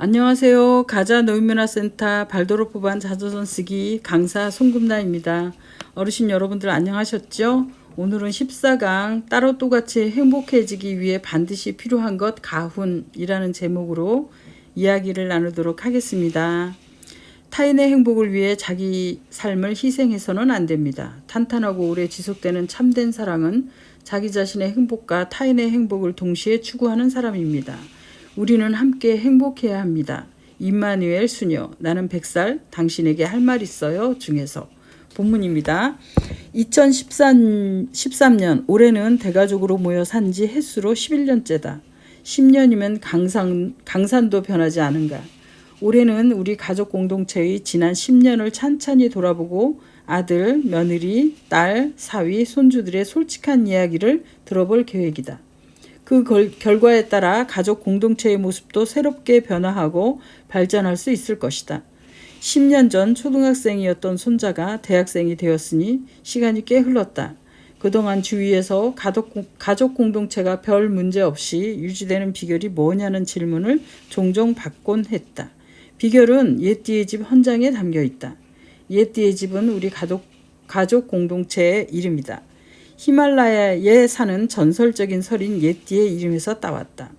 안녕하세요. 가자 노인문화센터 발도로 뽑은 자조선 쓰기 강사 송금나입니다. 어르신 여러분들 안녕하셨죠? 오늘은 14강 따로 똑같이 행복해지기 위해 반드시 필요한 것 가훈이라는 제목으로 이야기를 나누도록 하겠습니다. 타인의 행복을 위해 자기 삶을 희생해서는 안 됩니다. 탄탄하고 오래 지속되는 참된 사랑은 자기 자신의 행복과 타인의 행복을 동시에 추구하는 사람입니다. 우리는 함께 행복해야 합니다. 임마누엘 수녀, 나는 100살, 당신에게 할 말 있어요 중에서 본문입니다. 2013년 올해는 대가족으로 모여 산지 횟수로 11년째다. 10년이면 강산, 강산도 변하지 않은가. 올해는 우리 가족 공동체의 지난 10년을 찬찬히 돌아보고 아들, 며느리, 딸, 사위, 손주들의 솔직한 이야기를 들어볼 계획이다. 그 걸, 결과에 따라 가족 공동체의 모습도 새롭게 변화하고 발전할 수 있을 것이다. 10년 전 초등학생이었던 손자가 대학생이 되었으니 시간이 꽤 흘렀다. 그동안 주위에서 가족, 가족 공동체가 별 문제 없이 유지되는 비결이 뭐냐는 질문을 종종 받곤 했다. 비결은 예띠의 집 헌장에 담겨 있다. 예띠의 집은 우리 가족, 가족 공동체의 이름이다. 히말라야에 사는 전설적인 설인 예띠의 이름에서 따왔다.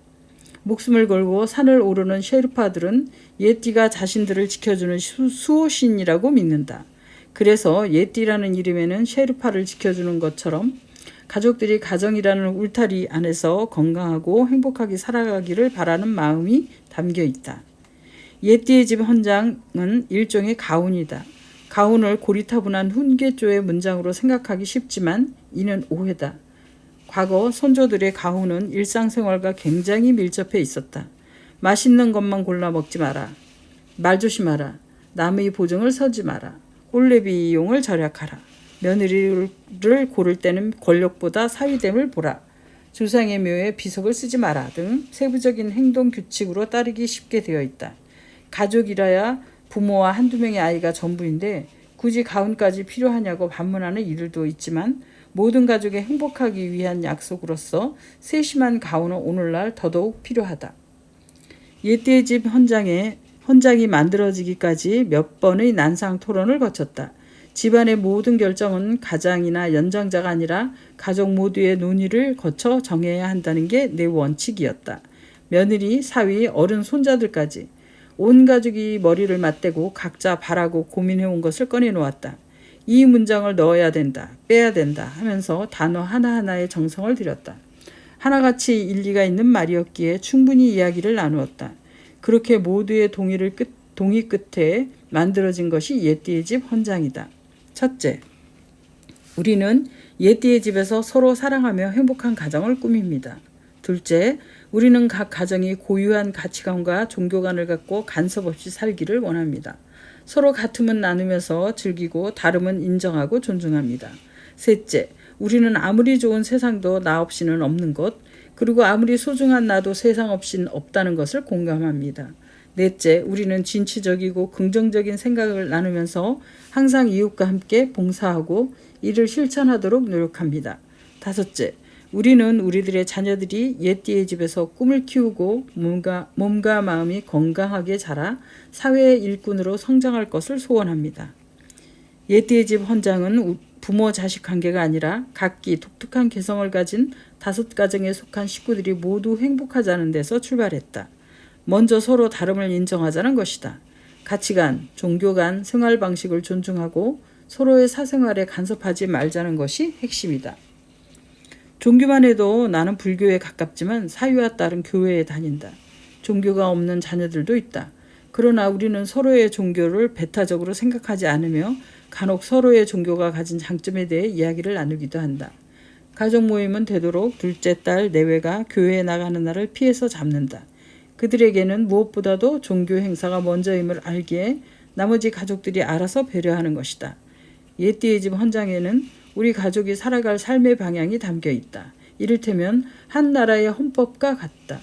목숨을 걸고 산을 오르는 셰르파들은 예띠가 자신들을 지켜주는 수 호신이라고 믿는다. 그래서 예띠라는 이름에는 셰르파를 지켜주는 것처럼 가족들이 가정이라는 울타리 안에서 건강하고 행복하게 살아가기를 바라는 마음이 담겨 있다. 예띠의 집 헌장은 일종의 가훈이다. 가훈을 고리타분한 훈계조의 문장으로 생각하기 쉽지만 이는 오해다. 과거 선조들의 가훈은 일상생활과 굉장히 밀접해 있었다. 맛있는 것만 골라 먹지 마라. 말 조심하라. 남의 보증을 서지 마라. 꼴레비 이용을 절약하라. 며느리를 고를 때는 권력보다 사위됨을 보라. 조상의 묘에 비석을 쓰지 마라 등 세부적인 행동 규칙으로 따르기 쉽게 되어 있다. 가족이라야 부모와 한두 명의 아이가 전부인데 굳이 가훈까지 필요하냐고 반문하는 이들도 있지만 모든 가족이 행복하기 위한 약속으로서 세심한 가훈은 오늘날 더더욱 필요하다. 예띠의 집 헌장에 헌장이 만들어지기까지 몇 번의 난상 토론을 거쳤다. 집안의 모든 결정은 가장이나 연장자가 아니라 가족 모두의 논의를 거쳐 정해야 한다는 게 내 원칙이었다. 며느리, 사위, 어른, 손자들까지 온 가족이 머리를 맞대고 각자 바라고 고민해온 것을 꺼내놓았다. 이 문장을 넣어야 된다, 빼야 된다 하면서 단어 하나하나에 정성을 들였다. 하나같이 일리가 있는 말이었기에 충분히 이야기를 나누었다. 그렇게 모두의 동의를 끝, 동의 끝에 만들어진 것이 예띠의 집 헌장이다. 첫째, 우리는 예띠의 집에서 서로 사랑하며 행복한 가정을 꾸밉니다. 둘째, 우리는 각 가정이 고유한 가치관과 종교관을 갖고 간섭 없이 살기를 원합니다. 서로 같음은 나누면서 즐기고 다름은 인정하고 존중합니다. 셋째, 우리는 아무리 좋은 세상도 나 없이는 없는 것, 그리고 아무리 소중한 나도 세상 없인 없다는 것을 공감합니다. 넷째, 우리는 진취적이고 긍정적인 생각을 나누면서 항상 이웃과 함께 봉사하고 이를 실천하도록 노력합니다. 다섯째, 우리는 우리들의 자녀들이 옛띠의 집에서 꿈을 키우고 몸과, 몸과 마음이 건강하게 자라 사회의 일꾼으로 성장할 것을 소원합니다. 옛띠의 집 헌장은 부모 자식 관계가 아니라 각기 독특한 개성을 가진 다섯 가정에 속한 식구들이 모두 행복하자는 데서 출발했다. 먼저 서로 다름을 인정하자는 것이다. 가치관, 종교관, 생활 방식을 존중하고 서로의 사생활에 간섭하지 말자는 것이 핵심이다. 종교만 해도 나는 불교에 가깝지만 사위와 딸은 교회에 다닌다. 종교가 없는 자녀들도 있다. 그러나 우리는 서로의 종교를 배타적으로 생각하지 않으며 간혹 서로의 종교가 가진 장점에 대해 이야기를 나누기도 한다. 가족 모임은 되도록 둘째 딸 내외가 교회에 나가는 날을 피해서 잡는다. 그들에게는 무엇보다도 종교 행사가 먼저임을 알기에 나머지 가족들이 알아서 배려하는 것이다. 예띠의 집 헌장에는 우리 가족이 살아갈 삶의 방향이 담겨 있다. 이를테면 한 나라의 헌법과 같다.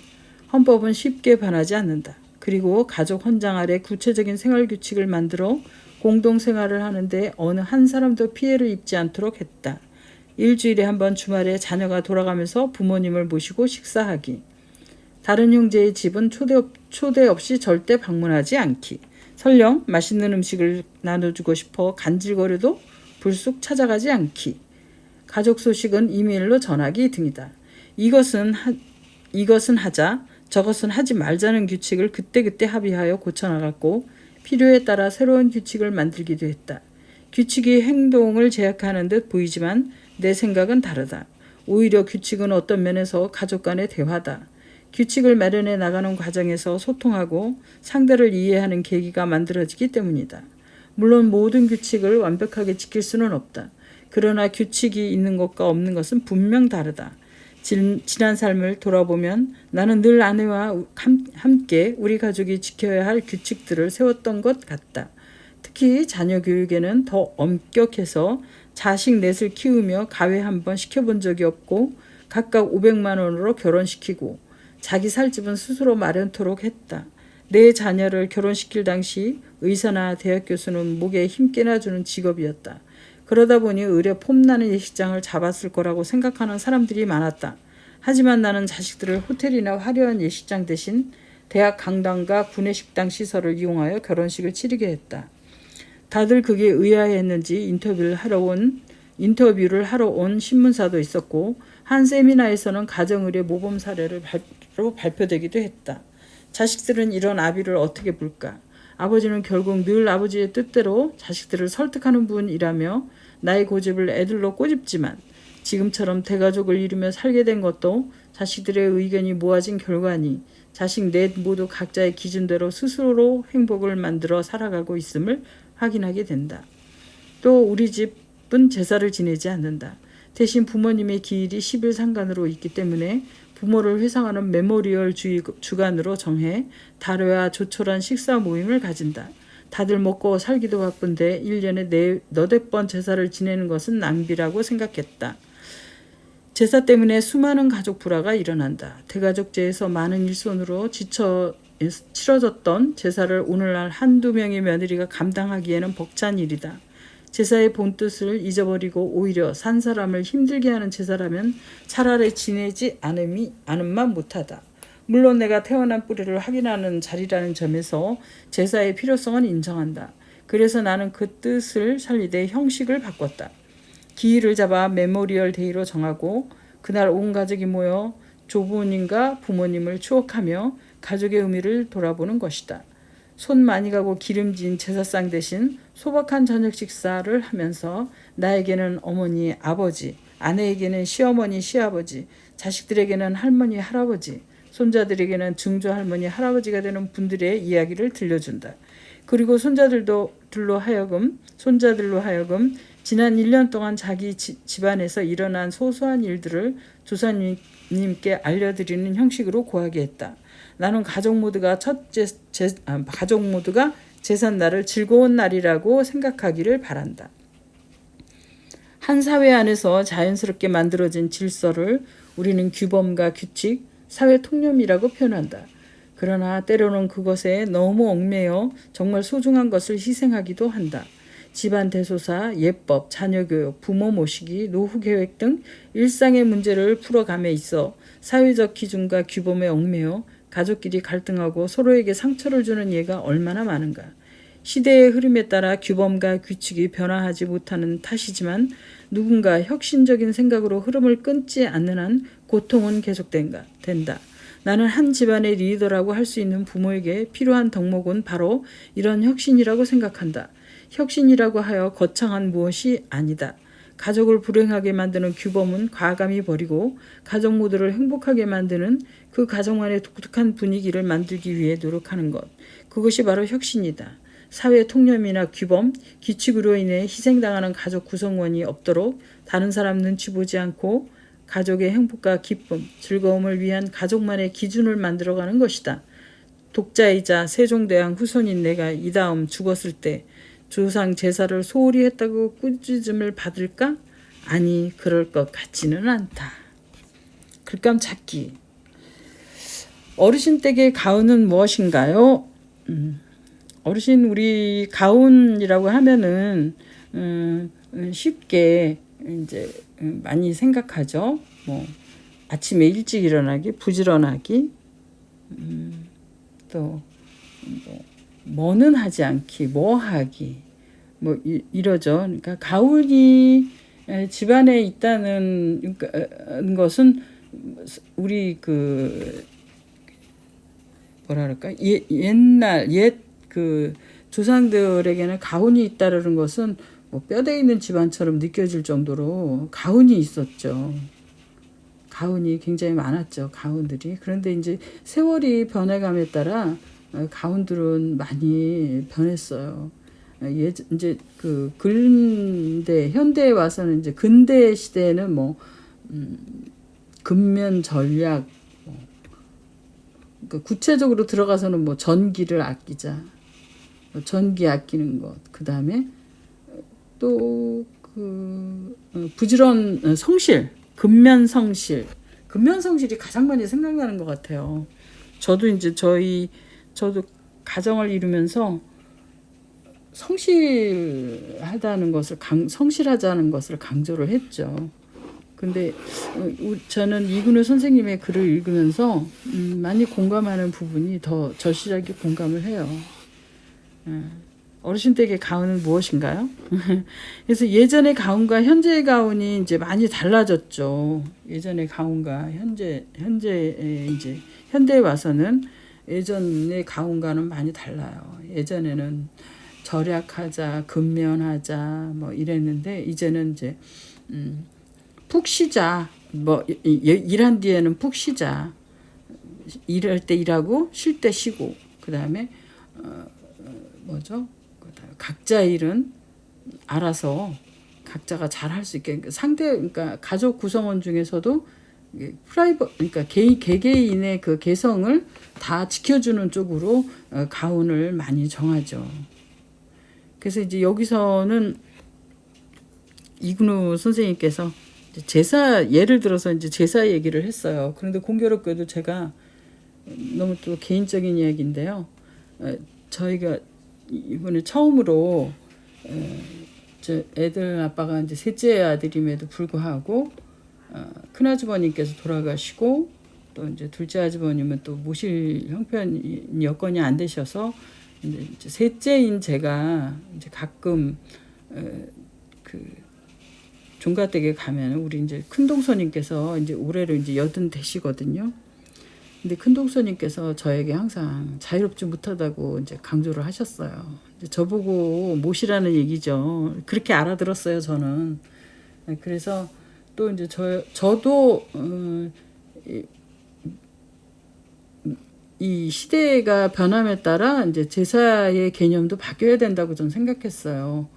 헌법은 쉽게 변하지 않는다. 그리고 가족 헌장 아래 구체적인 생활 규칙을 만들어 공동 생활을 하는데 어느 한 사람도 피해를 입지 않도록 했다. 일주일에 한 번 주말에 자녀가 돌아가면서 부모님을 모시고 식사하기. 다른 형제의 집은 초대, 초대 없이 절대 방문하지 않기. 설령 맛있는 음식을 나눠주고 싶어 간질거려도 불쑥 찾아가지 않기. 가족 소식은 이메일로 전하기 등이다. 이것은 하, 이것은 하자, 저것은 하지 말자는 규칙을 그때그때 합의하여 고쳐나갔고 필요에 따라 새로운 규칙을 만들기도 했다. 규칙이 행동을 제약하는 듯 보이지만 내 생각은 다르다. 오히려 규칙은 어떤 면에서 가족 간의 대화다. 규칙을 마련해 나가는 과정에서 소통하고 상대를 이해하는 계기가 만들어지기 때문이다. 물론 모든 규칙을 완벽하게 지킬 수는 없다. 그러나 규칙이 있는 것과 없는 것은 분명 다르다. 진, 지난 삶을 돌아보면 나는 늘 아내와 함, 함께 우리 가족이 지켜야 할 규칙들을 세웠던 것 같다. 특히 자녀 교육에는 더 엄격해서 자식 넷을 키우며 가회 한번 시켜본 적이 없고 각각 500만 원으로 결혼시키고 자기 살 집은 스스로 마련토록 했다. 내 자녀를 결혼시킬 당시 의사나 대학 교수는 목에 힘께나 주는 직업이었다. 그러다 보니 의뢰 폼나는 예식장을 잡았을 거라고 생각하는 사람들이 많았다. 하지만 나는 자식들을 호텔이나 화려한 예식장 대신 대학 강당과 구내식당 시설을 이용하여 결혼식을 치르게 했다. 다들 그게 의아했는지 인터뷰를 하러 온 인터뷰를 하러 온 신문사도 있었고 한 세미나에서는 가정의뢰 모범 사례를 발표되기도 했다. 자식들은 이런 아비를 어떻게 볼까? 아버지는 결국 늘 아버지의 뜻대로 자식들을 설득하는 분이라며 나의 고집을 애들로 꼬집지만 지금처럼 대가족을 이루며 살게 된 것도 자식들의 의견이 모아진 결과니 자식 넷 모두 각자의 기준대로 스스로 행복을 만들어 살아가고 있음을 확인하게 된다. 또 우리 집은 제사를 지내지 않는다. 대신 부모님의 기일이 10일 상간으로 있기 때문에 부모를 회상하는 메모리얼 주의, 주간으로 정해 달회와 조촐한 식사 모임을 가진다. 다들 먹고 살기도 바쁜데 1년에 네, 너댓 번 제사를 지내는 것은 낭비라고 생각했다. 제사 때문에 수많은 가족 불화가 일어난다. 대가족제에서 많은 일손으로 지쳐 치러졌던 제사를 오늘날 한두 명의 며느리가 감당하기에는 벅찬 일이다. 제사의 본뜻을 잊어버리고 오히려 산 사람을 힘들게 하는 제사라면 차라리 지내지 않음이 않음만 못하다. 물론 내가 태어난 뿌리를 확인하는 자리라는 점에서 제사의 필요성은 인정한다. 그래서 나는 그 뜻을 살리되 형식을 바꿨다. 기일을 잡아 메모리얼 데이로 정하고 그날 온 가족이 모여 조부모님과 부모님을 추억하며 가족의 의미를 돌아보는 것이다. 손 많이 가고 기름진 제사상 대신 소박한 저녁 식사를 하면서 나에게는 어머니, 아버지, 아내에게는 시어머니, 시아버지, 자식들에게는 할머니, 할아버지, 손자들에게는 증조 할머니, 할아버지가 되는 분들의 이야기를 들려준다. 그리고 손자들도 들로 하여금 손자들로 하여금 지난 1년 동안 자기 지, 집안에서 일어난 소소한 일들을 조사님께 알려드리는 형식으로 구하게 했다. 나는 가족 모두가 첫 제, 제, 아, 가족 모두가 제삿 날을 즐거운 날이라고 생각하기를 바란다. 한 사회 안에서 자연스럽게 만들어진 질서를 우리는 규범과 규칙, 사회 통념이라고 표현한다. 그러나 때로는 그것에 너무 얽매여 정말 소중한 것을 희생하기도 한다. 집안 대소사, 예법, 자녀 교육, 부모 모시기, 노후 계획 등 일상의 문제를 풀어감에 있어 사회적 기준과 규범에 얽매여 가족끼리 갈등하고 서로에게 상처를 주는 예가 얼마나 많은가. 시대의 흐름에 따라 규범과 규칙이 변화하지 못하는 탓이지만 누군가 혁신적인 생각으로 흐름을 끊지 않는 한 고통은 계속된다. 된다. 나는 한 집안의 리더라고 할 수 있는 부모에게 필요한 덕목은 바로 이런 혁신이라고 생각한다. 혁신이라고 하여 거창한 무엇이 아니다. 가족을 불행하게 만드는 규범은 과감히 버리고 가족 모두를 행복하게 만드는 그 가정만의 독특한 분위기를 만들기 위해 노력하는 것. 그것이 바로 혁신이다. 사회 통념이나 규범, 규칙으로 인해 희생당하는 가족 구성원이 없도록 다른 사람 눈치 보지 않고 가족의 행복과 기쁨, 즐거움을 위한 가족만의 기준을 만들어가는 것이다. 독자이자 세종대왕 후손인 내가 이 다음 죽었을 때 조상 제사를 소홀히 했다고 꾸짖음을 받을까? 아니, 그럴 것 같지는 않다. 글감 찾기. 어르신 댁의 가운은 무엇인가요? 음, 어르신 우리 가운이라고 하면은 음, 쉽게 이제 많이 생각하죠. 뭐 아침에 일찍 일어나기, 부지런하기, 음, 그래서 뭐 뭐는 하지 않기, 뭐 하기, 뭐 이, 이러죠. 그러니까 가훈이 에, 집안에 있다는 그러니까, 어, 것은 우리 그 뭐라 그럴까 예, 옛날 옛 그 조상들에게는 가훈이 있다라는 것은 뭐 뼈대 있는 집안처럼 느껴질 정도로 가훈이 있었죠. 가훈이 굉장히 많았죠. 가훈들이. 그런데 이제 세월이 변해감에 따라 어, 가훈들은 많이 변했어요. 어, 예, 이제 그 근대 현대에 와서는 이제 근대 시대에는 뭐 음, 근면 전략 뭐, 그 구체적으로 들어가서는 뭐 전기를 아끼자, 뭐 전기 아끼는 것, 그 다음에 또그 어, 부지런 어, 성실, 근면 성실, 근면 성실이 가장 많이 생각나는 것 같아요. 저도 이제 저희 저도 가정을 이루면서 성실하다는 것을 강, 성실하자는 것을 강조를 했죠. 근데 어, 우- 저는 이근우 선생님의 글을 읽으면서 음, 많이 공감하는 부분이 더 절실하게 공감을 해요. 예. 어르신 댁의 가훈은 무엇인가요? 그래서 예전의 가훈과 현재의 가훈이 이제 많이 달라졌죠. 예전의 가훈과 현재 현재의 이제 현대에 와서는 예전의 가훈과는 많이 달라요. 예전에는 절약하자, 근면하자 뭐 이랬는데 이제는 이제 음, 푹 쉬자. 뭐 이- 이- 일한 뒤에는 푹 쉬자. 일할 때 일하고 쉴 때 쉬고 그다음에 어, 어, 뭐죠? 각자 일은 알아서 각자가 잘 할 수 있게 그러니까 상대 그러니까 가족 구성원 중에서도 프라이버 그러니까 개인 개개인의 그 개성을 다 지켜주는 쪽으로 어, 가훈을 많이 정하죠. 그래서 이제 여기서는 이근우 선생님께서 제사 예를 들어서 이제 제사 얘기를 했어요. 그런데 공교롭게도 제가 너무 또 개인적인 이야기인데요. 어, 저희가 이번에 처음으로 어, 저 애들 아빠가 이제 셋째 아들임에도 불구하고 어, 큰 아주버님께서 돌아가시고 또 이제 둘째 아주버님은 또 모실 형편 여건이 안 되셔서 이제 셋째인 제가 이제 가끔 어, 그 종가댁에 가면 우리 이제 큰 동서님께서 이제 올해로 이제 여든 되시거든요. 근데 큰 동서님께서 저에게 항상 자유롭지 못하다고 이제 강조를 하셨어요. 저보고 모시라는 얘기죠. 그렇게 알아들었어요, 저는. 그래서 또 이제 저 저도 어, 이, 이 시대가 변함에 따라 이제 제사의 개념도 바뀌어야 된다고 저는 생각했어요.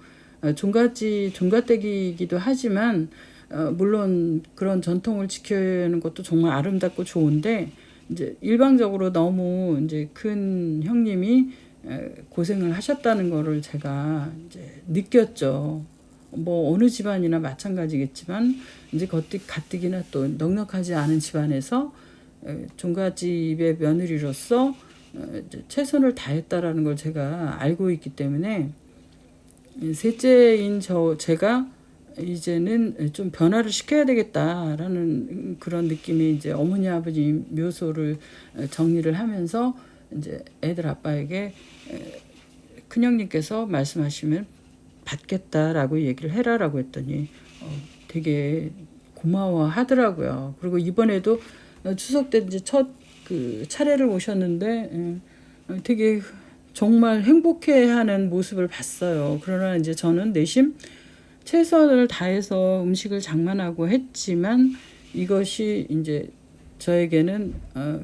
어, 종갓집 종갓댁이기도 하지만 어, 물론 그런 전통을 지키는 것도 정말 아름답고 좋은데 이제 일방적으로 너무 이제 큰 형님이 에, 고생을 하셨다는 거를 제가 이제 느꼈죠. 뭐 어느 집안이나 마찬가지겠지만 이제 가뜩 가뜩이나 또 넉넉하지 않은 집안에서 에, 종갓집의 며느리로서 어, 최선을 다했다라는 걸 제가 알고 있기 때문에 이 셋째인 저 제가 이제는 좀 변화를 시켜야 되겠다라는 그런 느낌이 이제 어머니 아버지 묘소를 정리를 하면서 이제 애들 아빠에게 큰형님께서 말씀하시면 받겠다라고 얘기를 해라라고 했더니 어, 되게 고마워 하더라고요. 그리고 이번에도 추석 때 이제 첫 그 차례를 오셨는데 예, 되게 정말 행복해 하는 모습을 봤어요. 그러나 이제 저는 내심 최선을 다해서 음식을 장만하고 했지만 이것이 이제 저에게는 어,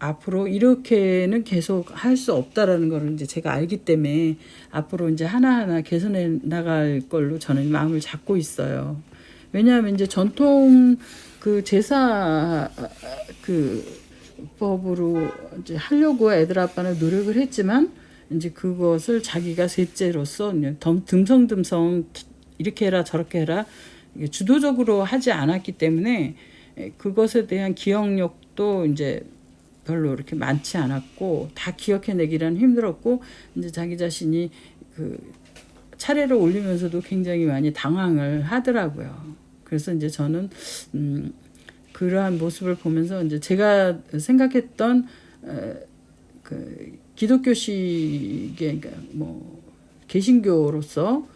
앞으로 이렇게는 계속 할 수 없다라는 거를 이제 제가 알기 때문에 앞으로 이제 하나하나 개선해 나갈 걸로 저는 마음을 잡고 있어요. 왜냐하면 이제 전통 그 제사 그 법으로 이제 하려고 애들 아빠는 노력을 했지만 이제 그것을 자기가 셋째로서 듬성듬성 이렇게 해라 저렇게 해라 주도적으로 하지 않았기 때문에 에, 그것에 대한 기억력도 이제 별로 이렇게 많지 않았고 다 기억해내기란 힘들었고 이제 자기 자신이 그 차례를 올리면서도 굉장히 많이 당황을 하더라고요. 그래서 이제 저는 음 그러한 모습을 보면서 이제 제가 생각했던 에, 그 기독교식의 그러니까 뭐 개신교로서 어,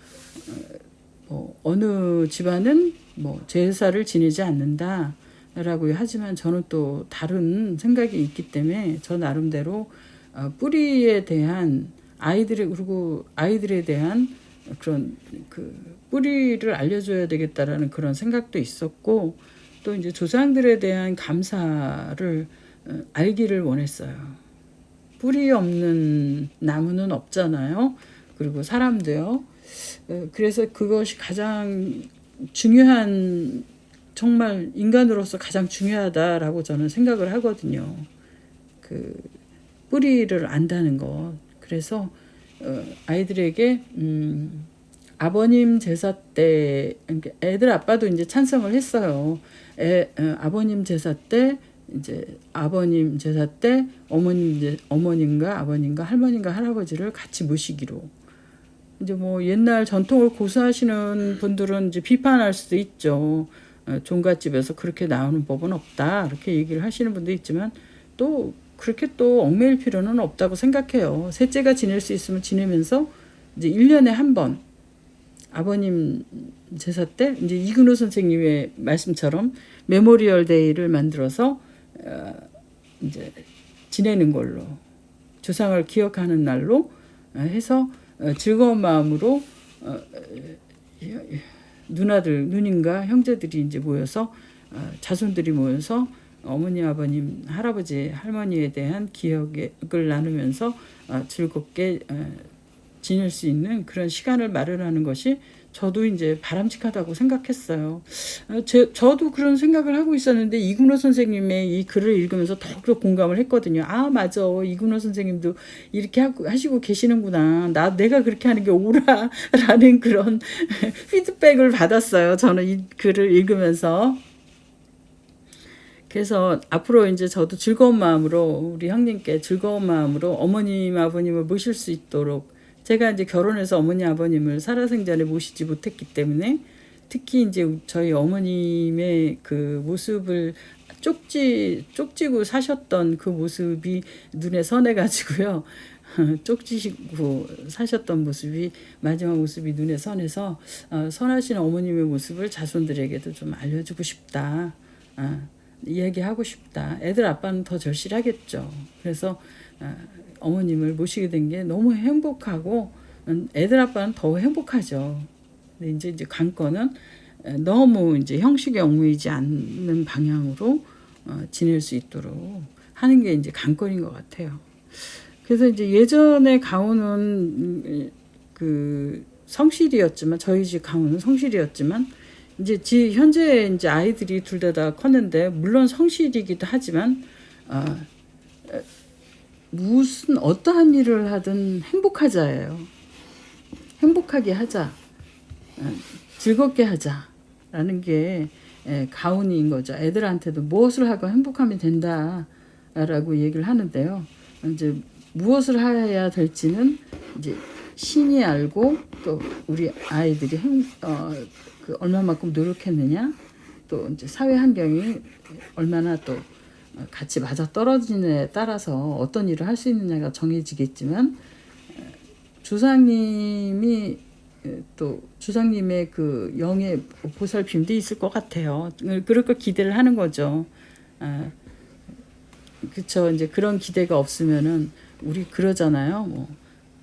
뭐 어느 집안은 뭐 제사를 지내지 않는다 라고 하지만 저는 또 다른 생각이 있기 때문에 저 나름대로 어, 뿌리에 대한 아이들의 그리고 아이들에 대한 그런 그 뿌리를 알려줘야 되겠다라는 그런 생각도 있었고 또 이제 조상들에 대한 감사를 어, 알기를 원했어요. 뿌리 없는 나무는 없잖아요. 그리고 사람도요. 어, 그래서 그것이 가장 중요한 정말 인간으로서 가장 중요하다라고 저는 생각을 하거든요. 그 뿌리를 안다는 것. 그래서 어, 아이들에게 음, 아버님 제사 때 그러니까 애들 아빠도 이제 찬성을 했어요. 애, 어, 아버님 제사 때 이제 아버님 제사 때 어머님 어머님과 아버님과 할머님과 할아버지를 같이 모시기로. 이제 뭐 옛날 전통을 고수하시는 분들은 이제 비판할 수도 있죠. 어, 종갓집에서 그렇게 나오는 법은 없다. 이렇게 얘기를 하시는 분도 있지만 또 그렇게 또 얽매일 필요는 없다고 생각해요. 셋째가 지낼 수 있으면 지내면서 이제 1년에 한 번 아버님 제사 때 이제 이근호 선생님의 말씀처럼 메모리얼 데이를 만들어서 어, 이제 지내는 걸로 조상을 기억하는 날로 어, 해서 어, 즐거운 마음으로 어, 어, 누나들 누님과 형제들이 이제 모여서 어, 자손들이 모여서 어머니 아버님 할아버지 할머니에 대한 기억을 나누면서 어, 즐겁게 어, 지낼 수 있는 그런 시간을 마련하는 것이 저도 이제 바람직하다고 생각했어요. 어, 제, 저도 그런 생각을 하고 있었는데 이근호 선생님의 이 글을 읽으면서 더욱더 공감을 했거든요. 아 맞아 이근호 선생님도 이렇게 하고, 하시고 계시는구나. 나 내가 그렇게 하는 게 옳아라는 그런 피드백을 받았어요. 저는 이 글을 읽으면서. 그래서 앞으로 이제 저도 즐거운 마음으로 우리 형님께 즐거운 마음으로 어머님 아버님을 모실 수 있도록 제가 이제 결혼해서 어머니 아버님을 살아생전에 모시지 못했기 때문에 특히 이제 저희 어머님의 그 모습을 쪽지 쪽지고 사셨던 그 모습이 눈에 선해 가지고요. 쪽지시고 사셨던 모습이 마지막 모습이 눈에 선해서 어, 선하신 어머님의 모습을 자손들에게도 좀 알려주고 싶다. 아, 이야기하고 싶다. 애들 아빠는 더 절실하겠죠. 그래서 아, 어머님을 모시게 된 게 너무 행복하고 음, 애들 아빠는 더 행복하죠. 근데 이제 이제 관건은 에, 너무 이제 형식에 얽매이지 않는 방향으로 어, 지낼 수 있도록 하는 게 이제 관건인 것 같아요. 그래서 이제 예전에 가훈은 음, 그 성실이었지만 저희 집 가훈은 성실이었지만 이제 지 현재 이제 아이들이 둘 다 다 컸는데 물론 성실이기도 하지만 어, 에, 무슨 어떠한 일을 하든 행복하자예요. 행복하게 하자, 어, 즐겁게 하자라는 게 에, 가훈인 거죠. 애들한테도 무엇을 하고 행복하면 된다라고 얘기를 하는데요. 이제 무엇을 해야 될지는 이제 신이 알고 또 우리 아이들이 행, 어, 그 얼마만큼 노력했느냐 또 이제 사회 환경이 얼마나 또 같이 맞아 떨어지느냐에 따라서 어떤 일을 할 수 있느냐가 정해지겠지만 주상님이 또 주상님의 그 영의 보살핌도 있을 것 같아요. 그럴 걸 기대를 하는 거죠. 아, 그쵸. 이제 그런 기대가 없으면은 우리 그러잖아요. 뭐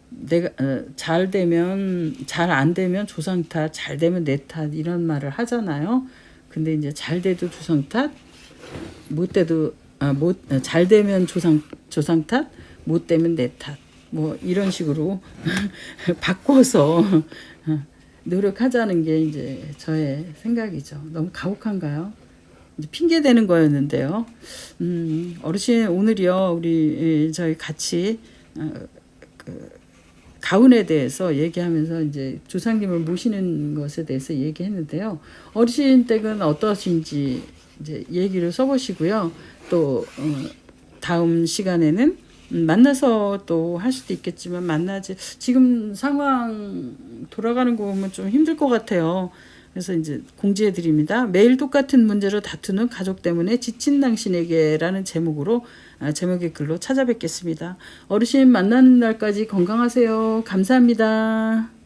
내가 어, 잘 되면 잘 안 되면 조상 탓, 잘 되면 내 탓 이런 말을 하잖아요. 근데 이제 잘 돼도 조상 탓, 못 돼도 아, 못잘 되면 조상 조상 탓, 못 되면 내 탓. 뭐 이런 식으로 바꿔서 노력하자는 게 이제 저의 생각이죠. 너무 가혹한가요? 핑계 대는 거였는데요. 음, 어르신 오늘이요 우리 저희 같이 어, 그 가운에 대해서 얘기하면서 이제 조상님을 모시는 것에 대해서 얘기했는데요. 어르신 댁은 어떠신지 이제 얘기를 써보시고요. 또 어, 다음 시간에는 음, 만나서 또 할 수도 있겠지만 만나지 지금 상황 돌아가는 거 보면 좀 힘들 것 같아요. 그래서 이제 공지해 드립니다. 매일 똑같은 문제로 다투는 가족 때문에 지친 당신에게라는 제목으로 아, 제목의 글로 찾아뵙겠습니다. 어르신 만나는 날까지 건강하세요. 감사합니다.